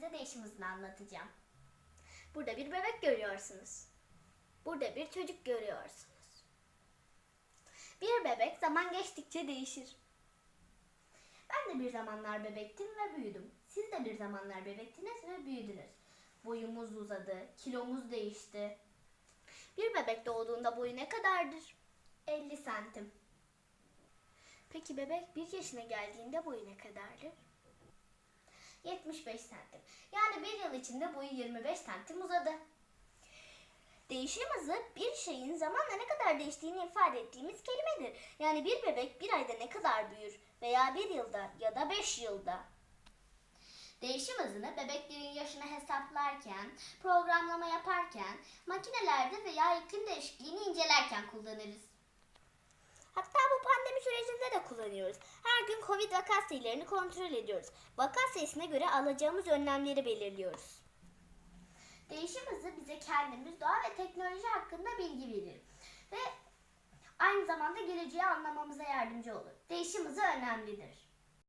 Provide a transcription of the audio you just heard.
size değişim hızını anlatacağım. Burada bir bebek görüyorsunuz. Burada bir çocuk görüyorsunuz. Bir bebek zaman geçtikçe değişir. Ben de bir zamanlar bebektim ve büyüdüm. Siz de bir zamanlar bebektiniz ve büyüdünüz. Boyumuz uzadı, kilomuz değişti. Bir bebek doğduğunda boyu ne kadardır? 50 santim. Peki bebek bir yaşına geldiğinde boyu ne kadardır? 75 santim. Yani bir yıl içinde boyu 25 santim uzadı. Değişim hızı bir şeyin zamanla ne kadar değiştiğini ifade ettiğimiz kelimedir. Yani bir bebek bir ayda ne kadar büyür veya bir yılda ya da beş yılda. Değişim hızını bebeklerin yaşını hesaplarken, programlama yaparken, makinelerde veya iklim değişikliğini incelerken kullanırız. Hatta bu pandemi sürecinde de kullanıyoruz. Gün Covid vaka sayılarını kontrol ediyoruz. Vaka sayısına göre alacağımız önlemleri belirliyoruz. Değişim hızı bize kendimiz, doğa ve teknoloji hakkında bilgi verir. Ve aynı zamanda geleceği anlamamıza yardımcı olur. Değişim hızı önemlidir.